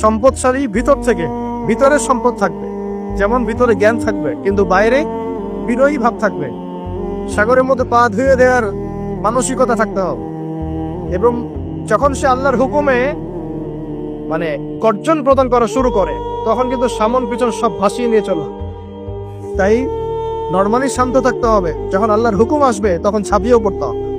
সম্পদশালী ভিতর থেকে ভিতরে সম্পদ থাকবে। যেমন ভিতরে জ্ঞান থাকবে, কিন্তু বাইরে বিনয়ী ভাব থাকবে। সাগরের মধ্যে পা ধুয়ে দেওয়ার মানসিকতা থাকতে হবে। এবং যখন সে আল্লাহর হুকুমে মানে গর্জন প্রদান করা শুরু করে, তখন কিন্তু সামন পিছন সব ভাসিয়ে নিয়ে চলো তাই নর্মালি শান্ত থাকতে হবে। যখন আল্লাহর হুকুম আসবে, তখন ছাপিয়েও পড়তে হবে।